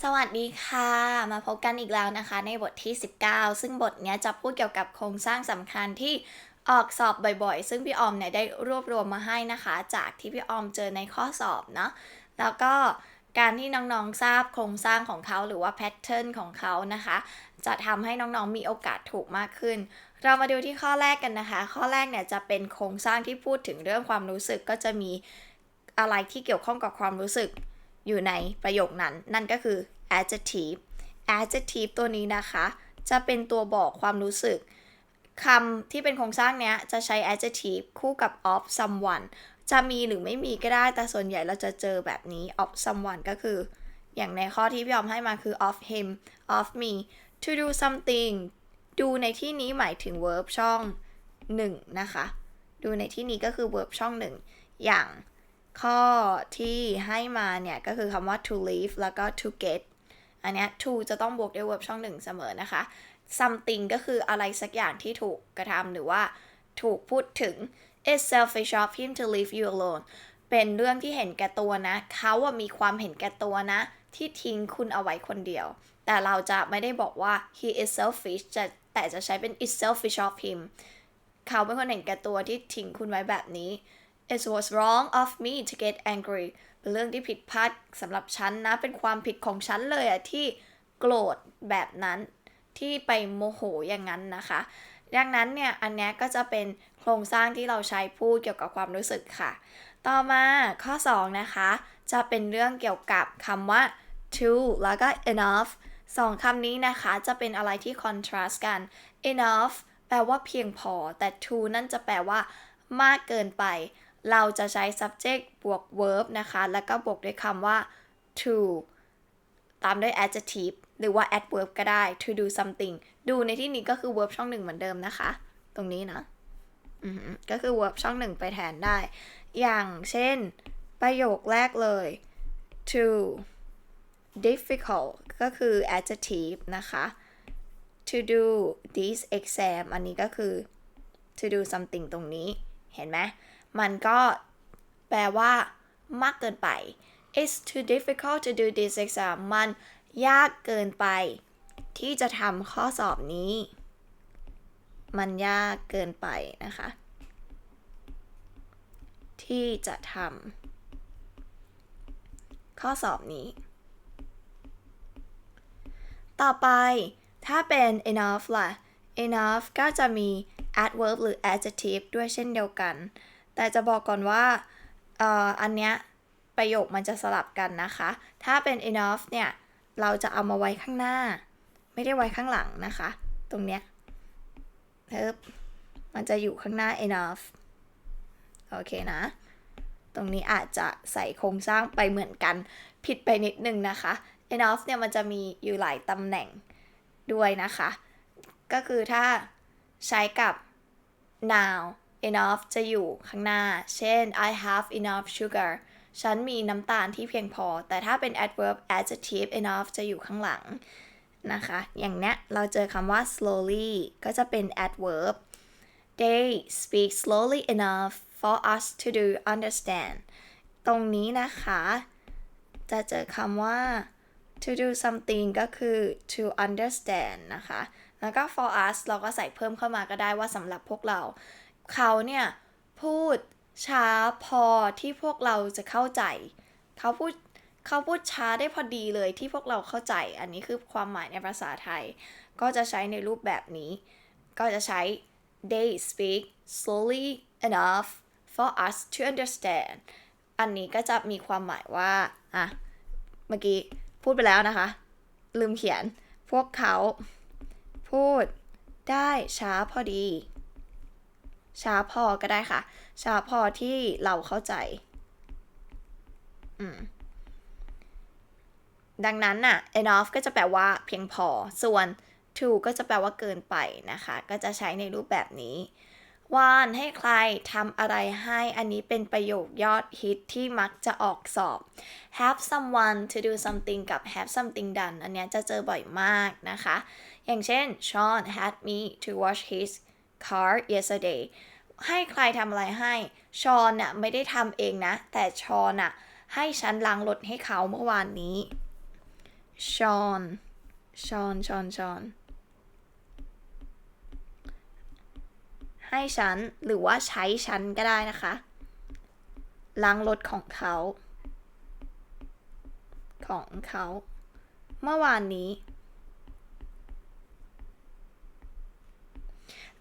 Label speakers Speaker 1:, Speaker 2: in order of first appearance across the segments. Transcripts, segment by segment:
Speaker 1: สวัสดีค่ะ มาพบกันอีกแล้วนะคะ ในบทที่ 19 ซึ่งบทนี้จะพูดเกี่ยวกับโครงสร้างสำคัญที่ออกสอบบ่อยๆ ซึ่งพี่ออมเนี่ยได้รวบรวมมาให้นะคะ จากที่พี่ออมเจอในข้อสอบเนาะแล้วก็การที่น้องๆทราบโครงสร้างของเขาหรือว่าแพทเทิร์นของเขานะคะ จะทำให้น้องๆมีโอกาสถูกมากขึ้น เรามาดูที่ข้อแรกกันนะคะ ข้อแรกเนี่ยจะเป็นโครงสร้างที่พูดถึงเรื่องความรู้สึกก็จะมีอะไรที่เกี่ยวข้องกับความรู้สึก อยู่ในประโยคนั้น นั่นก็คือ adjective adjective ตัวนี้นะคะ จะเป็นตัวบอกความรู้สึกคำที่เป็นโครงสร้างเนี้ย จะใช้ adjective คู่กับ of someone จะมีหรือไม่มีก็ได้ แต่ส่วนใหญ่เราจะเจอแบบนี้ of someone ก็คือ อย่างในข้อที่พี่ยอมให้มาคือ of him of me to do something ดูในที่นี้หมายถึง verb ช่อง 1 นะคะ ดูในที่นี้ก็คือ verb ช่อง 1 อย่าง ข้อที่ให้มาเนี่ย ก็คือคำว่า to leave แล้วก็ to get อันนี้ to จะต้องบวกด้วย verb ช่องหนึ่งเสมอนะคะ something ก็คืออะไรสักอย่างที่ถูกกระทำหรือว่าถูกพูดถึง it's selfish of him to leave you alone เป็นเรื่องที่เห็นแก่ตัวนะ เขาอะมีความเห็นแก่ตัวนะ ที่ทิ้งคุณเอาไว้คนเดียว แต่เราจะไม่ได้บอกว่า he is selfish จะแต่จะใช้เป็น it's selfish of him เขาเป็นคนเห็นแก่ตัวที่ทิ้งคุณไว้แบบนี้ It was wrong of me to get angry เป็นเรื่องที่ผิดพลาดสำหรับฉันนะ เป็นความผิดของฉันเลยอะที่โกรธแบบนั้น ที่ไปโมโหอย่างนั้นนะคะดังนั้นเนี่ยอันนี้ก็จะเป็นโครงสร้างที่เราใช้พูดเกี่ยวกับความรู้สึกค่ะ ต่อมาข้อ 2 นะคะ จะเป็นเรื่องเกี่ยวกับคำว่า to แล้วก็ enough สองคำนี้นะคะจะเป็นอะไรที่ contrast กัน enough แปลว่าเพียงพอ แต่ to นั่นจะแปลว่ามากเกินไป เราจะใช้ subject บวก verb นะคะ แล้วก็บวกด้วยคำว่า to ตามด้วย adjective หรือว่า adverb ก็ได้ to do something ดูในที่นี้ก็คือ verb ช่องหนึ่งเหมือนเดิมนะคะ ตรงนี้นะอือหือก็คือ verb ช่องหนึ่งไปแทนได้ อย่างเช่น ประโยคแรกเลย to difficult ก็คือ adjective นะคะ to do this exam อันนี้ก็คือ to do something ตรงนี้ เห็นไหม มันก็แปลว่ามากเกินไป it's too difficult to do this exam มันยากเกินไป ที่จะทำข้อสอบนี้ มันยากเกินไปนะคะ ที่จะทำข้อสอบนี้ ต่อไปถ้าเป็น enough ล่ะ enough ก็จะมี adverb หรือ adjective ด้วยเช่นเดียวกัน แต่จะบอกก่อนว่าเอ่ออันเนี้ยประโยคมันจะสลับกันนะคะ ถ้าเป็น enough เนี่ย เราจะเอามาไว้ข้างหน้า ไม่ได้ไว้ข้างหลังนะคะ ตรงเนี้ยเพิบมันจะอยู่ข้างหน้า enough โอเคนะ ตรงนี้อาจจะใส่โครงสร้างไปเหมือนกัน ผิดไปนิดนึงนะคะ enough เนี่ยมันจะมีอยู่หลายตำแหน่งด้วยนะคะ ก็คือถ้าใช้กับ now enough จะอยู่ข้างหน้า เช่น I have enough sugar ฉันมีน้ำตาลที่เพียงพอ แต่ถ้าเป็น adverb adjective enough จะอยู่ข้างหลังนะคะ อย่างเนี้ยเราเจอคำว่า slowly ก็จะเป็น adverb they speak slowly enough for us to do understand ตรงนี้นะคะ จะเจอคำว่า to do something ก็คือ to understand นะคะ แล้วก็ for us เราก็ใส่เพิ่มเข้ามาก็ได้ว่าสำหรับพวกเรา เขาเนี่ยพูดช้าพอที่พวกเราจะเข้าใจ เขาพูดเขาพูดช้าได้พอดีเลยที่พวกเราเข้าใจ อันนี้คือความหมายในภาษาไทย ก็จะใช้ในรูปแบบนี้ ก็จะใช้ they speak slowly enough for us to understand อันนี้ก็จะมีความหมายว่าอะเมื่อกี้พูดไปแล้วนะคะ ลืมเขียน พวกเขาพูดได้ช้าพอดี ช้าพอก็ได้ค่ะ ช้าพอที่เราเข้าใจ อืมดังนั้นน่ะ enough ก็จะแปลว่าเพียงพอ ส่วน to ก็จะแปลว่าเกินไปนะคะ ก็จะใช้ในรูปแบบนี้ วานให้ใครทำอะไรให้ อันนี้เป็นประโยคยอดฮิตที่มักจะออกสอบ have someone to do something กับ have something done อันนี้จะเจอบ่อยมากนะคะ อย่างเช่น Sean had me to wash his car yesterday ให้ใครทำอะไรให้ ชอนน่ะไม่ได้ทำเองนะ แต่ชอนน่ะให้ฉันล้างรถให้เขาเมื่อวานนี้ Sean Sean Sean Sean ให้ฉันหรือว่าใช้ฉันก็ได้นะคะ ล้างรถของเขา ของเขา เมื่อวานนี้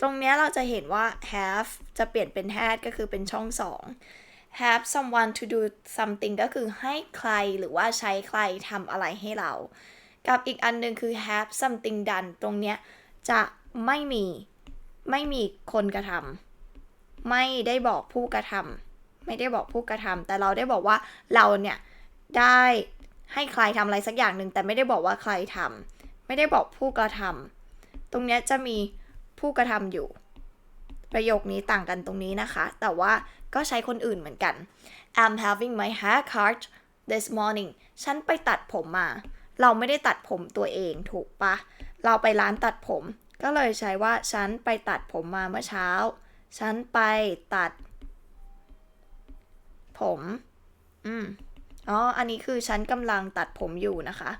Speaker 1: ตรงเนี้ยเราจะเห็นว่า have จะเปลี่ยนเป็น had ก็คือเป็นช่องสอง have someone to do something ก็คือให้ใครหรือว่าใช้ใครทำอะไรให้เรา กับอีกอันหนึ่งคือ have something done ตรงเนี้ยจะไม่มีไม่มีคนกระทำไม่ได้บอกผู้กระทำไม่ได้บอกผู้กระทำแต่เราได้บอกว่าเราเนี่ยได้ให้ใครทำอะไรสักอย่างหนึ่งแต่ไม่ได้บอกว่าใครทำไม่ได้บอกผู้กระทำตรงเนี้ยจะมี ผู้กระทำอยู่ ประโยคนี้ต่างกันตรงนี้นะคะ แต่ว่าก็ใช้คนอื่นเหมือนกัน I'm having my hair cut this morning ฉันไปตัดผมมา เราไม่ได้ตัดผมตัวเองถูกปะ เราไปร้านตัดผม ก็เลยใช้ว่าฉันไปตัดผมมาเมื่อเช้า ฉันไปตัด ผม อืมอ๋อ อันนี้คือฉันกำลังตัดผมอยู่นะคะ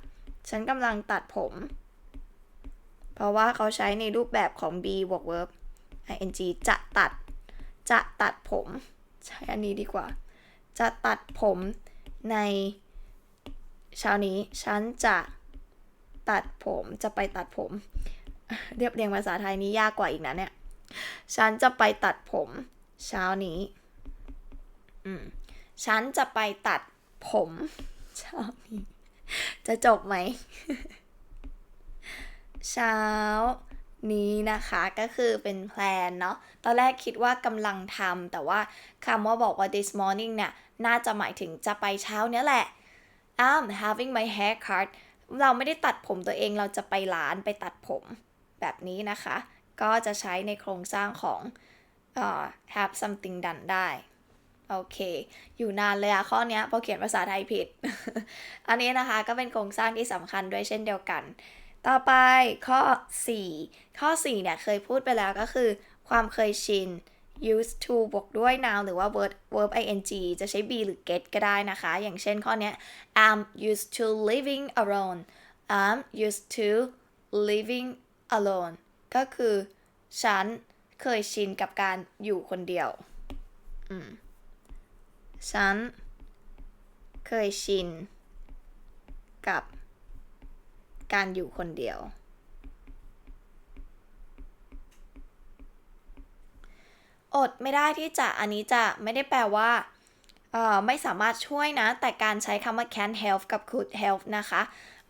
Speaker 1: ฉันกำลังตัดผม เพราะว่าเขาใช้ในรูปแบบของ be บวก verb ing จะตัด จะตัดผม ใช้อันนี้ดีกว่า จะตัดผมในเช้านี้ ฉันจะตัดผม จะไปตัดผม เรียบเรียงภาษาไทยนี้ยากกว่าอีกนะเนี่ย ฉันจะไปตัดผม เช้านี้ อืม ฉันจะไปตัดผม เช้านี้ จะจบไหม เช้านี้นะคะก็คือเป็นแพลนเนาะตอนแรกคิดว่ากำลังทำแต่ว่าคำว่าบอกว่า this morning เนี่ยน่าจะหมายถึงจะไปเช้าเนี้ยแหละ I'm having my hair cut เราไม่ได้ตัดผมตัวเองเราจะไปร้านไปตัดผมแบบนี้นะคะ ก็จะใช้ในโครงสร้างของเอ่อ have something done ได้ โอเค อยู่นานเลยอะข้อนี้พราะเขียนภาษาไทยผิด อันนี้นะคะก็เป็นโครงสร้างที่สำคัญด้วยเช่นเดียวกัน ต่อไปข้อ 4 ข้อ 4 เนี่ยเคยพูดไปแล้วก็คือ ความเคยชิน used to บวกด้วย noun หรือว่า verb verb ing จะใช้ be หรือ get ก็ได้นะคะ อย่างเช่นข้อเนี้ย I'm used to living alone I'm used to living alone ก็คือ ฉันเคยชินกับการอยู่คนเดียว ฉันเคยชินกับ การอยู่คนเดียว อดไม่ได้ที่จะอันนี้จะไม่ได้แปลว่าไม่สามารถช่วยนะ แต่การใช้คำว่า can help กับ could help นะคะ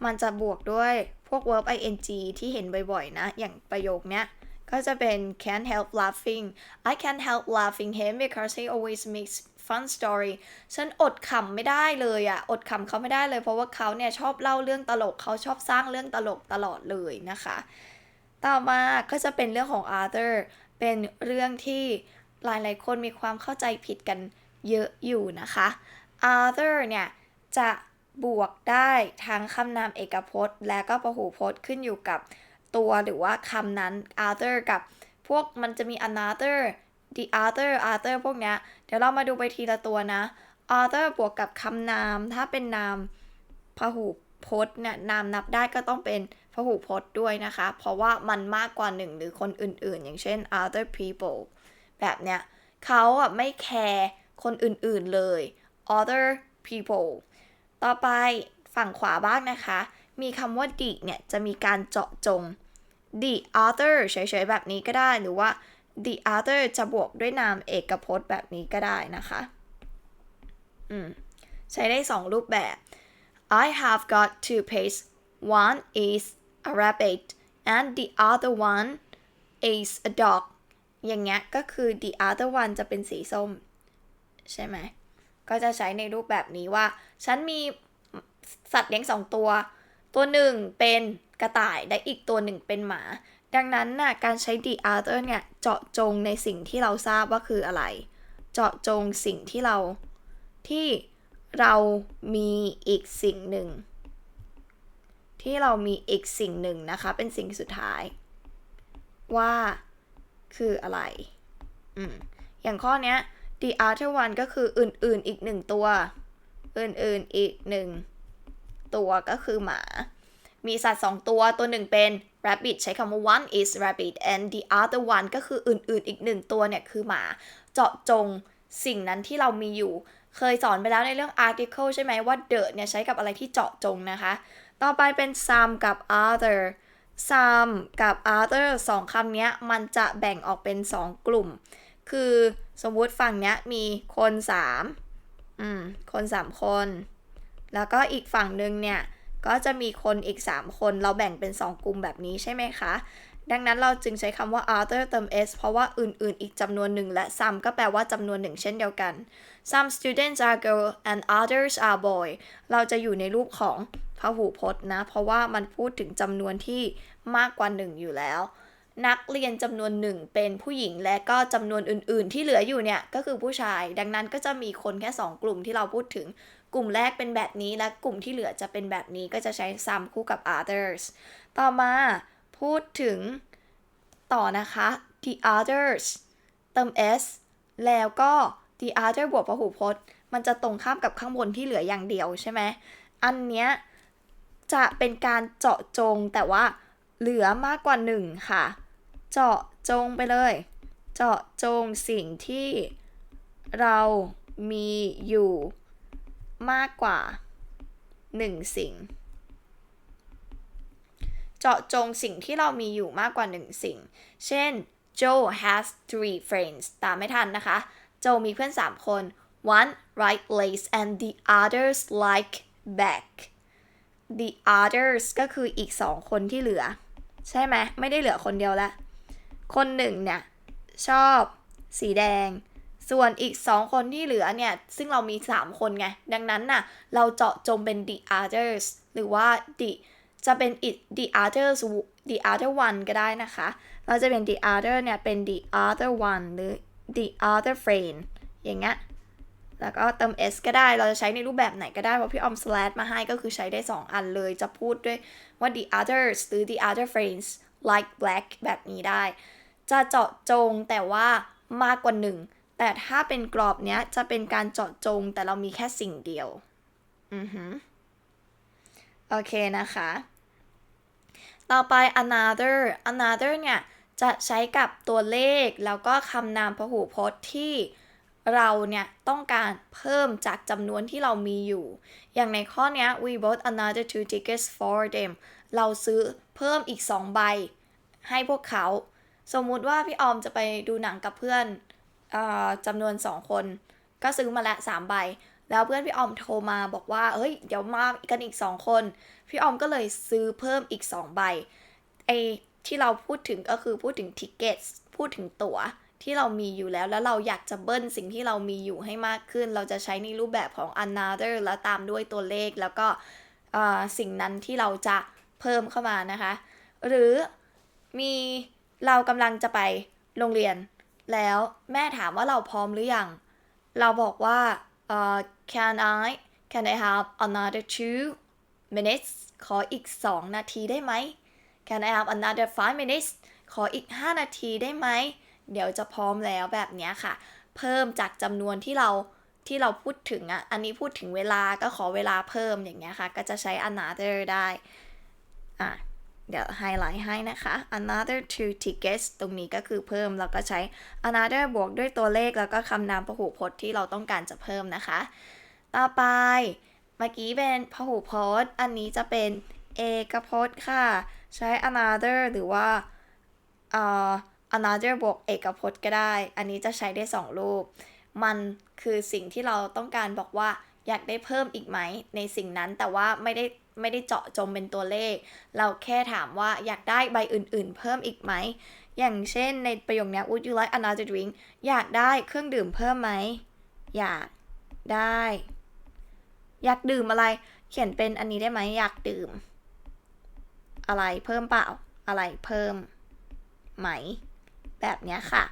Speaker 1: มันจะบวกด้วยพวก verb ing ที่เห็นบ่อยๆ นะ อย่างประโยคเนี้ย ก็จะเป็น can't help laughing I can't help laughing him because he always makes fun story ฉันอดขำไม่ได้เลยอะอดขำเขาไม่ได้เลย เพราะว่าเขาเนี่ยชอบเล่าเรื่องตลกเขาชอบสร้างเรื่องตลกตลอดเลยนะคะ ต่อมาก็จะเป็นเรื่องของ Arthur เป็นเรื่องที่หลายๆ คนมีความเข้าใจผิดกันเยอะอยู่นะคะ Arthur เนี่ยจะบวกได้ทั้งคำนามเอกพจน์ และก็พหูพจน์ขึ้นอยู่กับตัวหรือว่าคำนั้น Arthur กับพวกมันจะมี another the other other พวกเนี้ย เดี๋ยวเรามาดูไปทีละตัวนะ Arthur บวกกับคำนาม ถ้าเป็นนามพหูพจน์เนี่ยนามนับได้ก็ต้องเป็นพหูพจน์ด้วยนะคะ เพราะว่ามันมากกว่าหนึ่งหรือคนอื่นๆ อย่างเช่น other people แบบเนี้ยเขาอะไม่แคร์คนอื่นๆเลย other people ต่อไปฝั่งขวาบ้างนะคะ มีคำว่า the เนี่ยจะมีการเจาะจง the other เฉยๆแบบนี้ก็ได้หรือว่า the other จะบวกด้วยนามเอกพจน์แบบนี้ก็ได้นะคะอืมใช้ได้สองรูปแบบ I have got two pets one is a rabbit and the other one is a dog อย่างเงี้ยก็คือ the other one จะเป็นสีส้ม ใช่ไหม ก็จะใช้ในรูปแบบนี้ว่า ฉันมีสัตว์เลี้ยงสองตัว ตัวหนึ่งเป็นกระต่ายและอีกตัวหนึ่งเป็นหมา ดังนั้นน่ะการใช้ the other เนี่ยเจาะจงในสิ่งที่เราทราบว่าคืออะไร เจาะจงสิ่งที่เราที่เรามีอีกสิ่งหนึ่ง ที่เรามีอีกสิ่งหนึ่งนะคะ เป็นสิ่งสุดท้าย ว่าคืออะไรอืมอย่างข้อเนี้ย the other one ก็คืออื่นๆอีกหนึ่งตัว อื่นๆอีกหนึ่งตัวก็คือหมา มีสัตว์สองตัว ตัวหนึ่งเป็น rabbit ใช้คำว่า one is rabbit and the other one ก็คืออื่นๆ อีกหนึ่งตัวเนี่ยคือหมา เจาะจงสิ่งนั้นที่เรามีอยู่ เคยสอนไปแล้วในเรื่อง article ใช่ไหมว่า the เนี่ยใช้กับอะไรที่เจาะจงนะคะ ต่อไปเป็น some กับ other some กับ other สองคำนี้มันจะแบ่งออกเป็น 2 กลุ่ม คือสมมุติฝั่งนี้มีคน 3 อืม คน 3 คน แล้วก็อีกฝั่งหนึ่งเนี่ย ก็จะมีคนอีก 3 คนเราแบ่งเป็น 2 กลุ่มแบบนี้ใช่ไหมคะ ดังนั้นเราจึงใช้คำว่า other เติม s เพราะว่าอื่น ๆ อีกจำนวนหนึ่งและ some ก็แปลว่าจำนวนหนึ่งเช่นเดียวกัน some students are girl and others are boy เราจะอยู่ในรูปของพหูพจน์นะ เพราะว่ามันพูดถึงจำนวนที่มากกว่าหนึ่งอยู่แล้ว นักเรียนจำนวนหนึ่งเป็นผู้หญิงและก็จำนวนอื่น ๆ ที่เหลืออยู่เนี่ยก็คือผู้ชาย ดังนั้นก็จะมีคนแค่ 2 กลุ่มที่เราพูดถึง กลุ่มแรกเป็นแบบนี้และกลุ่มที่เหลือจะเป็นแบบนี้ก็จะใช้ some คู่กับ others ต่อมาพูดถึงต่อนะคะ the others เติม s แล้วก็ the other บวกพหูพจน์ มันจะตรงข้ามกับข้างบนที่เหลืออย่างเดียวใช่ไหม อันเนี้ยจะเป็นการเจาะจงแต่ว่าเหลือมากกว่าหนึ่งค่ะ เจาะจงไปเลย เจาะจงสิ่งที่เรามีอยู่ มากกว่าหนึ่งสิ่ง เจาะจงสิ่งที่เรามีอยู่มากกว่าหนึ่งสิ่ง เช่น Joe has three friends ตามไม่ทันนะคะโจมีเพื่อน 3 คน one right legs and the others like back the others ก็คืออีก 2 คนที่เหลือ ใช่ไหม ไม่ได้เหลือคนเดียวละ คนหนึ่งเนี่ย ชอบสีแดง ส่วนอีก 2 คนที่เหลือเนี่ย ซึ่งเรามี 3 คนไง ดังนั้นน่ะ เราเจาะจงเป็น the others หรือว่า the จะเป็น it the others the other one ก็ได้นะคะ เราจะเป็น the other เนี่ย เป็น the other one หรือ the other friend อย่างเงี้ย แล้วก็เติม s ก็ได้ เราจะใช้ในรูปแบบไหนก็ได้ เพราะพี่ออม slash มาให้ก็คือใช้ได้ 2 อันเลย จะพูดด้วยว่า the others หรือ the other friends like black แบบนี้ได้ จะเจาะจงแต่ว่ามากกว่าหนึ่ง แต่ถ้าเป็นกรอบเนี้ยจะเป็นการเจาะจงแต่เรามีแค่สิ่งเดียว อือหือโอเคนะคะ ต่อไป another another เนี่ย จะใช้กับตัวเลขแล้วก็คำนามพหูพจน์ที่เราเนี่ยต้องการเพิ่มจากจำนวนที่เรามีอยู่ อย่างในข้อเนี้ย we bought another two tickets for them เราซื้อเพิ่มอีก 2 ใบ ให้พวกเขา สมมุติว่าพี่ออมจะไปดูหนังกับเพื่อน จำนวน 2 คน ก็ซื้อมาละ3ใบ แล้วเพื่อนพี่ออมโทรมาบอกว่า เฮ้ย เดี๋ยวมากันอีก 2 คน พี่ออมก็เลยซื้อเพิ่มอีก 2 ใบ ไอที่เราพูดถึงก็คือพูดถึง tickets พูดถึงตั๋วที่เรามีอยู่แล้ว แล้วเราอยากจะเบิ้ลสิ่งที่เรามีอยู่ให้มากขึ้น เราจะใช้ในรูปแบบของ another แล้วตามด้วยตัวเลข แล้วก็สิ่งนั้นที่เราจะเพิ่มเข้ามานะคะ หรือมีเรากำลังจะไปโรงเรียน แล้วแม่ถามว่าเราพร้อมหรือยังเราบอกว่าเอ่อ can I can I have another two minutes ขออีก 2 นาทีได้ไหม can I have another five minutes ขออีก 5 นาทีได้ไหม เดี๋ยวจะพร้อมแล้วแบบนี้ค่ะ เพิ่มจากจำนวนที่เราที่เราพูดถึงอะ อันนี้พูดถึงเวลาก็ขอเวลาเพิ่มอย่างเงี้ยค่ะ ก็จะใช้ another ได้ อะ เดี๋ยวไฮไลท์ให้นะคะ another two tickets ตรงนี้ก็คือเพิ่มแล้วก็ใช้ another บวกด้วยตัวเลขแล้วก็คำนามพหูพจน์ที่เราต้องการจะเพิ่มนะคะ ต่อไป เมื่อกี้เป็นพหูพจน์ อันนี้จะเป็นเอกพจน์ค่ะ ใช้ another หรือว่าเอ่อ another บวกเอกพจน์ก็ได้ อันนี้จะใช้ได้ 2 รูป มันคือสิ่งที่เราต้องการบอกว่าอยากได้เพิ่มอีกไหมในสิ่งนั้นแต่ว่าไม่ได้ ไม่ได้เจาะจงเป็นตัวเลข เราแค่ถามว่าอยากได้ใบอื่นๆ เพิ่มอีกไหม อย่างเช่นในประโยคนี้ would you like another drink อยากได้เครื่องดื่มเพิ่มไหม อยากได้ อยากดื่มอะไร เขียนเป็นอันนี้ได้ไหม อยากดื่ม อะไรเพิ่มเปล่า อะไรเพิ่มไหม แบบนี้ค่ะ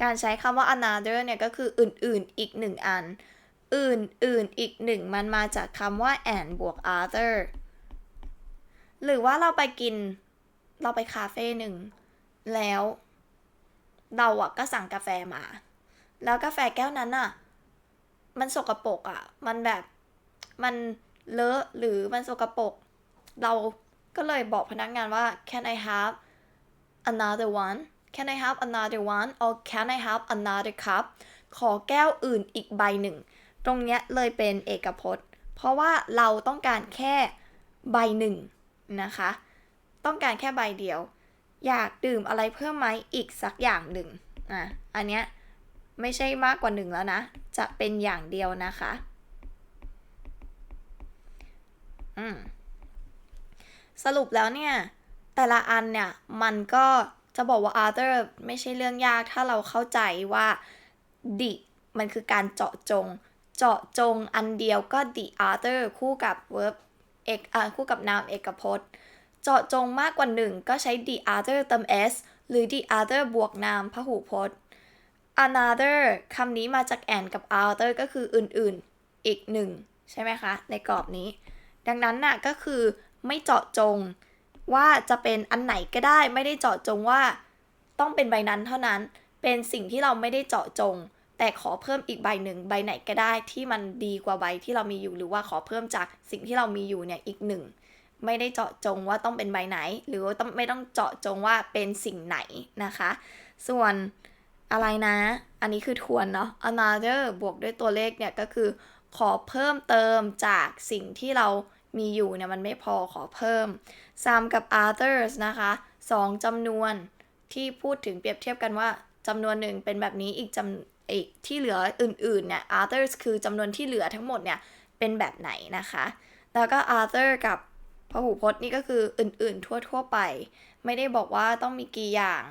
Speaker 1: การใช้คำว่า another เนี่ยก็คืออื่นๆ อีกหนึ่งอัน อื่นๆ อีกหนึ่งมันมาจากคำว่า and บวก other หรือว่าเราไปกิน เราไปคาเฟ่หนึ่ง แล้ว เราอะก็สั่งกาแฟมา แล้วกาแฟแก้วนั้นอะมันสกปรกอะมันแบบมันเลอะหรือมันสกปรกเราก็เลยบอกพนักงานว่า can I have another one can I have another one or can I have another cup ขอแก้วอื่นอีกใบหนึ่ง ตรงเนี้ยเลยเป็นเอกพจน์ เพราะว่าเราต้องการแค่ใบหนึ่ง นะคะ ต้องการแค่ใบเดียว อยากดื่มอะไรเพิ่มไหมอีกสักอย่างหนึ่งอะอันเนี้ยไม่ใช่มากกว่าหนึ่งแล้วนะ จะเป็นอย่างเดียวนะคะอืมสรุปแล้วเนี่ย แต่ละอันเนี่ยมันก็จะบอกว่า other ไม่ใช่เรื่องยากถ้าเราเข้าใจว่า the มันคือการเจาะจง เจาะจงอันเดียวก็ the other คู่กับ verb เอกอ่าคู่กับนามเอกพจน์ เจาะจงมากกว่าหนึ่งก็ใช้ the other เติม s หรือ the other บวกนามพหูพจน์ another คำนี้มาจาก and กับ other ก็คืออื่นๆ อีกหนึ่งใช่ไหมคะ ในกรอบนี้ ดังนั้นน่ะก็คือไม่เจาะจงว่าจะเป็นอันไหนก็ได้ไม่ได้เจาะจงว่า ต้องเป็นใบนั้นเท่านั้น เป็นสิ่งที่เราไม่ได้เจาะจง แต่ขอเพิ่มอีกใบหนึ่งใบไหนก็ได้ที่มันดีกว่าใบที่เรามีอยู่ หรือว่าขอเพิ่มจากสิ่งที่เรามีอยู่เนี่ยอีกหนึ่งไม่ได้เจาะจงว่าต้องเป็นใบไหน หรือว่าต้องไม่ต้องเจาะจงว่าเป็นสิ่งไหนนะคะ ส่วนอะไรนะ อันนี้คือทวนเนาะ another บวกด้วยตัวเลขเนี่ยก็คือขอเพิ่มเติมจากสิ่งที่เรามีอยู่เนี่ยมันไม่พอขอเพิ่ม some กับ others นะคะสองจำนวนที่พูดถึงเปรียบเทียบกันว่าจำนวนหนึ่งเป็นแบบนี้อีกจำ อีกที่เหลืออื่นๆเนี่ย others คือจำนวนที่เหลือทั้งหมดเนี่ยเป็นแบบไหนนะคะ แล้วก็ other กับพหูพจน์นี่ก็คืออื่นๆ ทั่วๆไป ไม่ได้บอกว่าต้องมีกี่อย่าง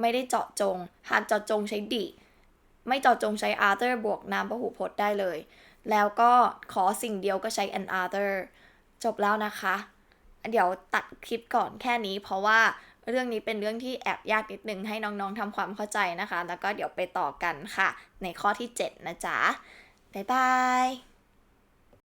Speaker 1: ไม่ได้เจาะจง หากเจาะจงใช้ดิไม่เจาะจงใช้ other บวกนามพหูพจน์ได้เลย แล้วก็ขอสิ่งเดียวก็ใช้ an other จบแล้วนะคะ เดี๋ยวตัดคลิปก่อนแค่นี้เพราะว่า เรื่องนี้เป็นเรื่องที่แอบยากนิดนึงให้น้องๆทำความเข้าใจนะคะ แล้วก็เดี๋ยวไปต่อกันค่ะ ในข้อที่ 7 นะจ๊ะ บ๊ายบาย